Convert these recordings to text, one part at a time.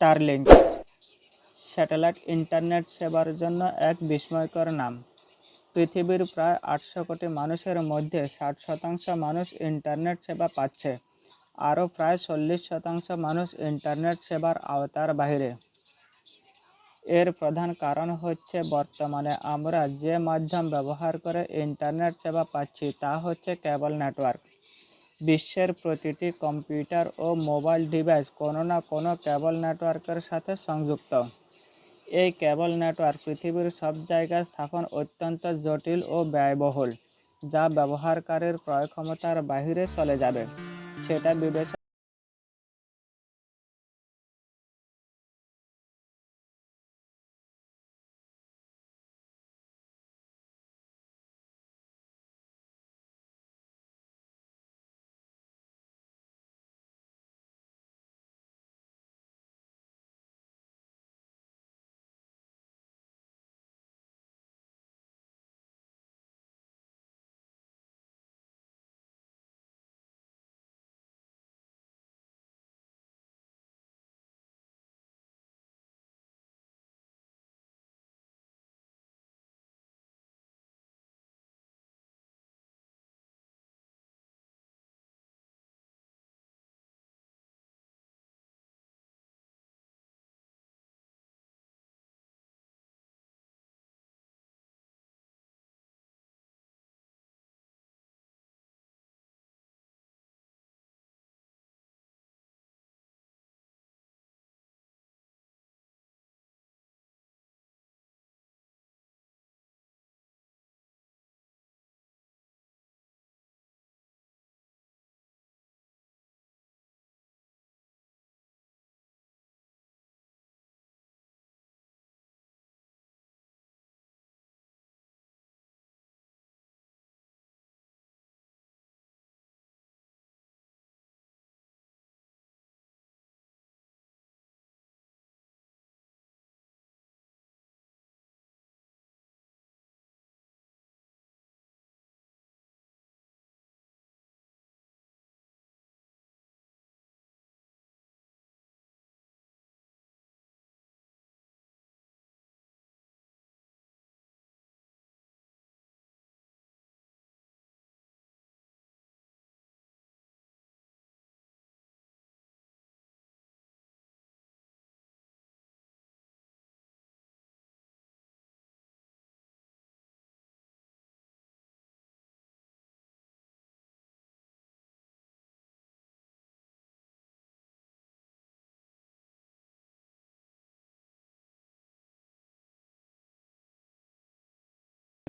Starlink satellite internet সেবার জন্য এক বিস্ময়কর নাম। পৃথিবীর প্রায় আটশো কোটি মানুষের মধ্যে ষাট শতাংশ মানুষ ইন্টারনেট সেবা পাচ্ছে, আরও প্রায় চল্লিশ শতাংশ মানুষ ইন্টারনেট সেবার আওতার বাইরে এর প্রধান কারণ হচ্ছে বর্তমানে আমরা যে মাধ্যম ব্যবহার করে ইন্টারনেট সেবা পাচ্ছি তা হচ্ছে কেবল নেটওয়ার্ক বিশ্বের প্রতিটি কম্পিউটার ও মোবাইল ডিভাইস কোনো না কোনো কেবল নেটওয়ার্কের সাথে সংযুক্ত। এই কেবল নেটওয়ার্ক পৃথিবীর সব জায়গায় স্থাপন অত্যন্ত জটিল ও ব্যয়বহুল, যা ব্যবহারকারীর ক্রয় ক্ষমতার বাহিরে চলে যাবে। সেটা বিবেচনা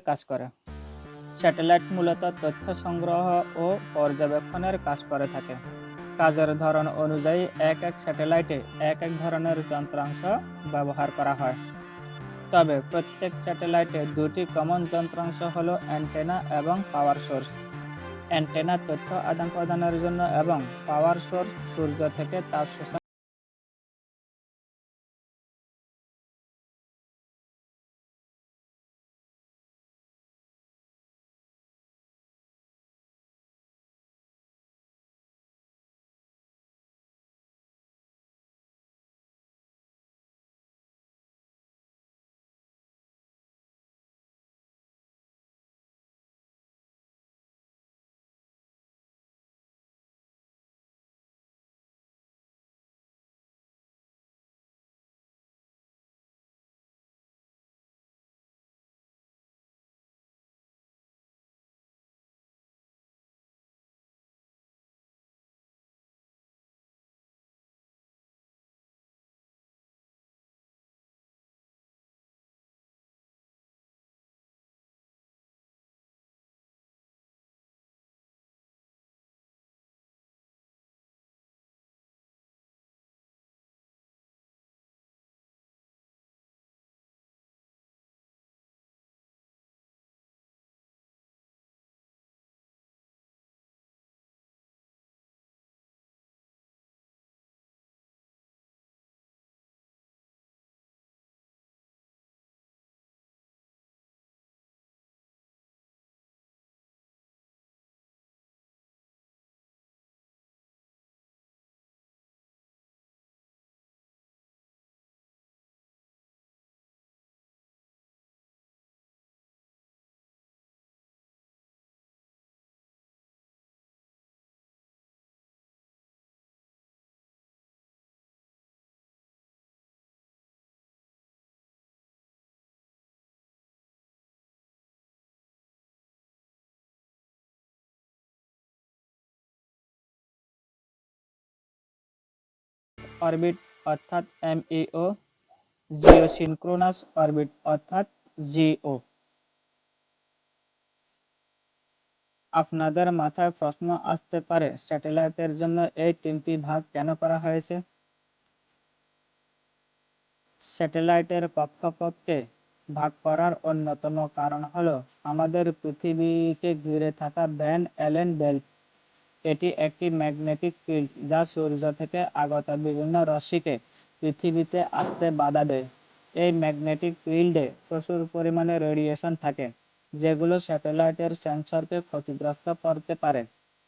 কাজ করে। স্যাটেলাইট মূলত তথ্য সংগ্রহ ও পর্যবেক্ষণের কাজ করে থাকে। কাজের ধরন অনুযায়ী এক এক স্যাটেলাইটে এক এক ধরনের যন্ত্রাংশ ব্যবহার করা হয়। তবে প্রত্যেক স্যাটেলাইটে দুটি কমন যন্ত্রাংশ হলো অ্যান্টেনা এবং পাওয়ার সোর্স। অ্যান্টেনা তথ্য আদান প্রদানের জন্য এবং পাওয়ার সোর্স সূর্য থেকে তাপ শোষণ অরবিট অর্থাৎ এমইও জিওসিনক্রোনাস অরবিট অর্থাৎ জিও আপনাদের মাথায় প্রশ্ন আসতে পারে, স্যাটেলাইটের জন্য এই তিনটি ভাগ কেন করা হয়েছে? স্যাটেলাইটের কক্ষপথকে ভাগ করার অন্যতম কারণ হলো, আমাদের পৃথিবীকে ঘিরে থাকা ভ্যান অ্যালেন বেল্ট। এটি একটি ম্যাগনেটিক ফিল্ড যা সূর্য থেকে আগত বিভিন্ন রশ্মিকে পৃথিবীতে আসতে বাধা দেয়। এই ম্যাগনেটিক ফিল্ডে প্রচুর পরিমাণে রেডিয়েশন থাকে, যেগুলো স্যাটেলাইটের সেন্সরকে ক্ষতিগ্রস্ত করতে পারে।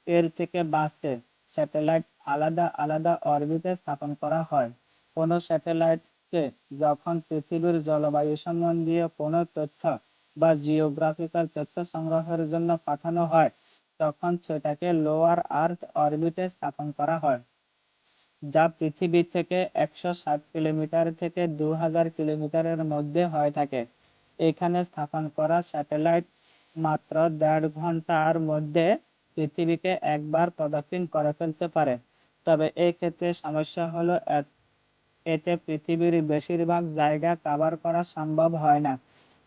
এর থেকে বাঁচতে স্যাটেলাইট আলাদা আলাদা অরবিটে স্থাপন করা হয়। কোনো স্যাটেলাইটকে যখন পৃথিবীর জলবায়ু সম্বন্ধীয় কোনো তথ্য বা জিওগ্রাফিক্যাল তথ্য সংগ্রহের জন্য পাঠানো হয় তখন সেটাকে লোয়ার আর্থ অরবিটে স্থাপন করা হয়, যা পৃথিবী থেকে একশো ষাট কিলোমিটার থেকে দু হাজার কিলোমিটারের মধ্যে হয়ে থাকে। এখানে স্থাপন করা স্যাটেলাইট মাত্র দেড় ঘণ্টার মধ্যে পৃথিবীকে একবার প্রদক্ষিণ করে ফেলতে পারে। তবে এই ক্ষেত্রে সমস্যা হলো এতে পৃথিবীর বেশিরভাগ জায়গা কভার করা সম্ভব হয় না।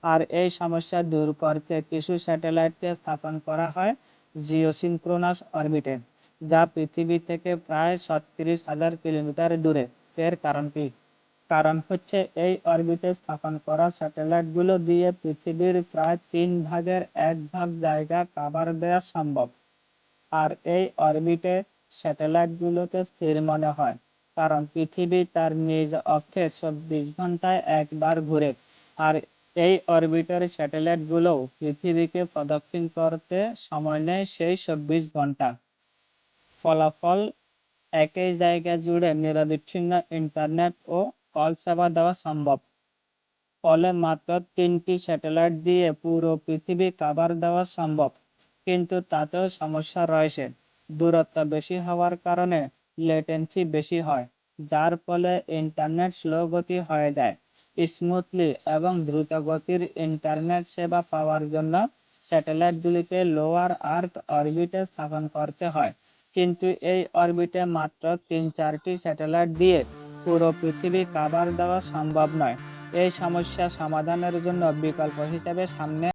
আর এই সমস্যা দূর করতে কিছু স্যাটেলাইটকে স্থাপন করা হয় জিওসিনক্রোনাস অরবিটে, যা পৃথিবী থেকে প্রায় ছত্রিশ হাজার কিলোমিটার দূরে। এর কারণ কি? কারণ হচ্ছে এই অরবিটে স্থাপন করা স্যাটেলাইটগুলো দিয়ে পৃথিবীর প্রায় তিন ভাগের এক ভাগ জায়গা কভার দেওয়া সম্ভব। আর এই অরবিটে স্যাটেলাইটগুলোকে স্থির মনে হয়, কারণ পৃথিবী তার নিজ অক্ষে চব্বিশ ঘন্টায় একবার ঘুরে। আর এই অরবিটের স্যাটেলাইটগুলোও পৃথিবীকে প্রদক্ষিণ করতে সময় নেয় সেই চব্বিশ ঘণ্টা। ফলাফল একই জায়গা জুড়ে নিরবিচ্ছিন্ন ইন্টারনেট ও কল সেবা দেওয়া সম্ভব। ফলে মাত্র তিনটি স্যাটেলাইট দিয়ে পুরো পৃথিবী কভার দেওয়া সম্ভব। কিন্তু তাতেও সমস্যা রয়েছে। দূরত্ব বেশি হওয়ার কারণে লেটেন্সি বেশি হয়, যার ফলে ইন্টারনেট স্লো গতি হয়ে যায়। স্মুথলি এবং দ্রুত গতির internet সেবা পাওয়ার জন্য satellite গুলিকে lower earth orbit এ স্থাপন করতে হয়। কিন্তু এই orbit এ মাত্র তিন চারটি satellite দিয়ে পুরো পৃথিবী cover দেওয়া সম্ভব নয়। এই সমস্যা সমাধানের জন্য বিকল্প হিসেবে সামনে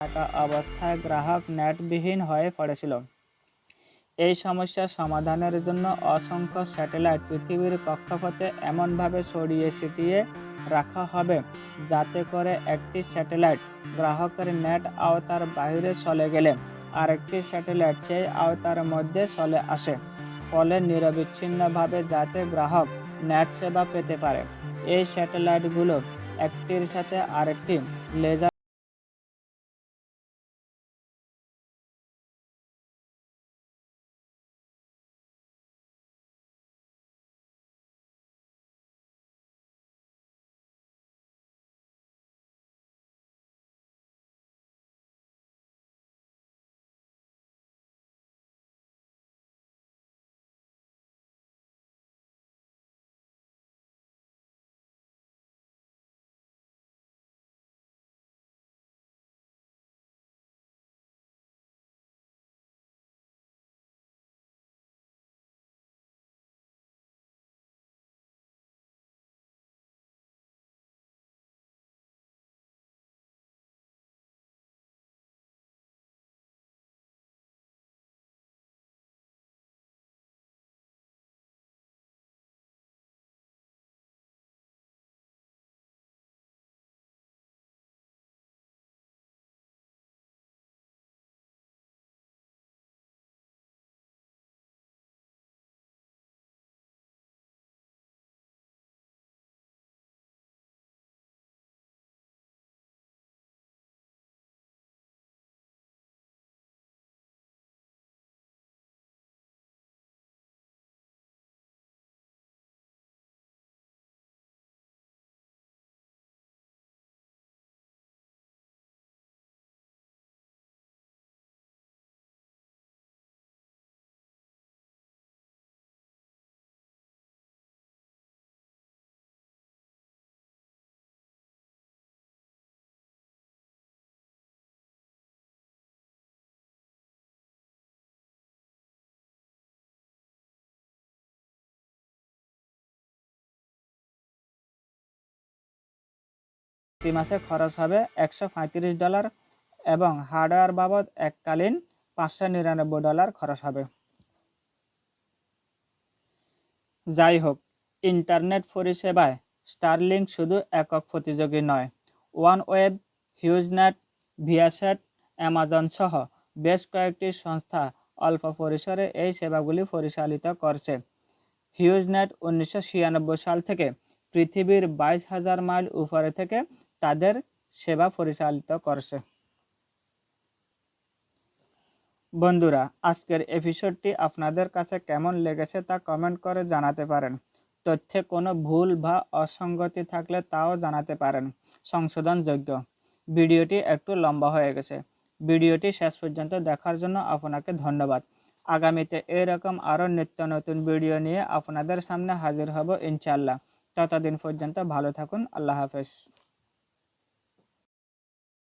থাকা অবস্থায় গ্রাহক নেটবিহীন হয়ে পড়েছিল। এই সমস্যা সমাধানের জন্য অসংখ্য স্যাটেলাইট পৃথিবীর কক্ষপথে এমনভাবে ছড়িয়ে ছিটিয়ে রাখা হবে যাতে করে একটি স্যাটেলাইট গ্রাহকের নেট আওতার বাইরে চলে গেলে আরেকটি স্যাটেলাইট সেই আওতার মধ্যে চলে আসে, ফলে নিরবিচ্ছিন্নভাবে যাতে গ্রাহক নেট সেবা পেতে পারে। এই স্যাটেলাইটগুলো একটির সাথে আরেকটি লেজার প্রতি মাসে খরচ হবে একশো পঁয়ত্রিশ ডলার এবং হার্ডওয়্যার বাবদ এককালীন পাঁচশো নিরানব্বই ডলার খরচ হবে। যাই হোক, ইন্টারনেট পরিষেবায় স্টারলিংক শুধু একক প্রতিযোগী নয় OneWeb HughesNet, Viasat, Amazon সহ বেশ কয়েকটি সংস্থা অল্প পরিসরে এই সেবাগুলি পরিচালিত করছে। হিউজনেট উনিশশো ছিয়ানব্বই সাল থেকে পৃথিবীর বাইশ হাজার মাইল উপরে থেকে তাদের সেবা পরিচালিত করছে। বন্ধুরা, আজকের এপিসোডটি আপনাদের কাছে কেমন লেগেছে তা কমেন্ট করে জানাতে পারেন। তথ্যে কোনো ভুল বা অসঙ্গতি থাকলে তাও জানাতে পারেন। সংশোধনযোগ্য ভিডিওটি একটু লম্বা হয়ে গেছে। ভিডিওটি শেষ পর্যন্ত দেখার জন্য আপনাকে ধন্যবাদ। আগামীতে এরকম আরও নিত্য নতুন ভিডিও নিয়ে আপনাদের সামনে হাজির হব ইনশাল্লাহ ততদিন পর্যন্ত ভালো থাকুন। আল্লাহ হাফেজ।